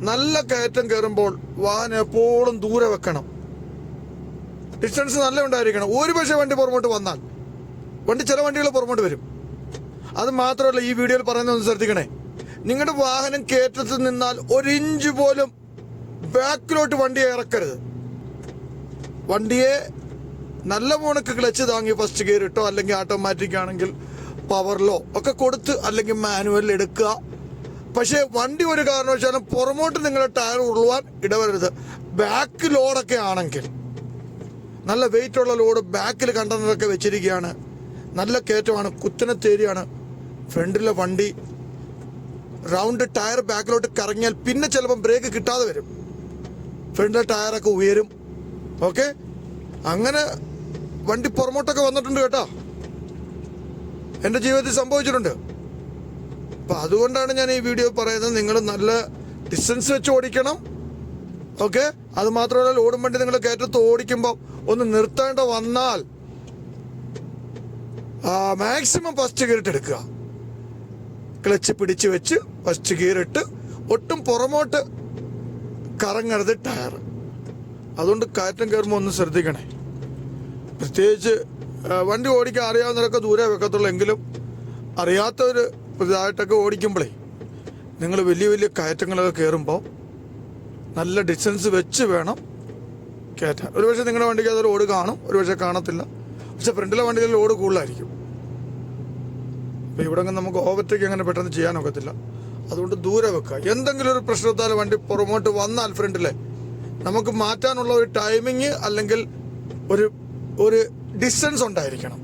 നല്ല കയറ്റം കയറുമ്പോൾ വാഹനം എപ്പോഴും ദൂരെ വെക്കണം. ഡിസ്റ്റൻസ് നല്ല ഉണ്ടായിരിക്കണം. ഒരു പക്ഷേ വണ്ടി പുറമോട്ട് വന്നാൽ. വണ്ടി ചില വണ്ടികൾ പുറമോട്ട് വരും. അത് മാത്രമല്ല ഈ വീഡിയോയിൽ പറയുന്നത് ഒന്ന് ശ്രദ്ധിക്കണേ. നിങ്ങളുടെ വാഹനം കയറ്റത്തിൽ നിന്നാൽ ഒരു ഇഞ്ച് പോലും ബാക്കിലോട്ട് വണ്ടിയെ ഇറക്കരുത്. വണ്ടിയെ നല്ല മോണക്ക് ക്ലച്ച് താങ്ങി ഫസ്റ്റ് ഗിയർ ഇട്ടോ അല്ലെങ്കിൽ ഓട്ടോമാറ്റിക് ആണെങ്കിൽ പവറിലോ ഒക്കെ കൊടുത്ത് അല്ലെങ്കിൽ മാനുവലിൽ എടുക്കുക. പക്ഷേ വണ്ടി ഒരു കാരണവശാലും പുറമോട്ട് നിങ്ങളുടെ ടയർ ഉരുളുവാൻ ഇടവരരുത്. ബാക്ക് ലോഡൊക്കെ ആണെങ്കിൽ. നല്ല വെയിറ്റ് ഉള്ള ലോഡ് ബാക്കിൽ കണ്ടെയ്നറൊക്കെ വെച്ചിരിക്കുകയാണ്. നല്ല കയറ്റമാണ്. കുത്തനത്തേരിയാണ് ഫ്രണ്ടിലെ വണ്ടി റൗണ്ട് ടയർ ബാക്കിലോട്ട് കറങ്ങിയാൽ പിന്നെ ചിലപ്പം ബ്രേക്ക് കിട്ടാതെ വരും. ഫ്രണ്ടിലെ ടയറൊക്കെ ഉയരും. ഓക്കെ അങ്ങനെ വണ്ടി പുറമോട്ടൊക്കെ വന്നിട്ടുണ്ട് കേട്ടോ. എന്റെ ജീവിതത്തിൽ സംഭവിച്ചിട്ടുണ്ട്. അപ്പം അതുകൊണ്ടാണ് ഞാൻ ഈ വീഡിയോ പറയുന്നത്. നിങ്ങൾ നല്ല ഡിസ്റ്റൻസ് വെച്ച് ഓടിക്കണം. ഓക്കെ അത് മാത്രമല്ല ലോഡും വണ്ടി നിങ്ങൾ കയറ്റത്ത് ഓടിക്കുമ്പോൾ ഒന്ന് നിർത്തേണ്ട വന്നാൽ മാക്സിമം ഫസ്റ്റ് ഗിയർ ഇട്ട് എടുക്കുക. ക്ലച്ച് പിടിച്ച് വെച്ച് ഫസ്റ്റ് ഗിയർ ഇട്ട് ഒട്ടും പുറമോട്ട് കറങ്ങരുത് ടയർ അതുകൊണ്ട് കയറ്റം കയറുമ്പോൾ ഒന്ന് ശ്രദ്ധിക്കണേ. പ്രത്യേകിച്ച് വണ്ടി ഓടിക്കാൻ അറിയാവുന്നവരൊക്കെ ദൂരെ വെക്കത്തുള്ളൂ. എങ്കിലും അറിയാത്തവർ പുതുതായിട്ടൊക്കെ ഓടിക്കുമ്പോഴേ നിങ്ങൾ വലിയ വലിയ കയറ്റങ്ങളൊക്കെ കയറുമ്പോൾ നല്ല ഡിസ്റ്റൻസ് വെച്ച് വേണം കയറ്റാൻ. ഒരുപക്ഷെ നിങ്ങളുടെ വണ്ടിക്ക് അതൊരു ഓട് കാണും ഒരുപക്ഷെ കാണത്തില്ല. പക്ഷെ ഫ്രണ്ടിലെ വണ്ടിയിൽ ഓട് കൂടുതലായിരിക്കും. അപ്പോൾ ഇവിടെ നമുക്ക് ഓവർടേക്ക് അങ്ങനെ പെട്ടെന്ന് ചെയ്യാനൊക്കത്തില്ല അതുകൊണ്ട് ദൂരെ വെക്കുക. എന്തെങ്കിലും ഒരു പ്രശ്നത്താൽ വണ്ടി പുറമോട്ട് വന്നാൽ ഫ്രണ്ടിലെ നമുക്ക് മാറ്റാനുള്ള ഒരു ടൈമിങ് അല്ലെങ്കിൽ ഒരു ഒരു ഡിസ്റ്റൻസ് ഉണ്ടായിരിക്കണം.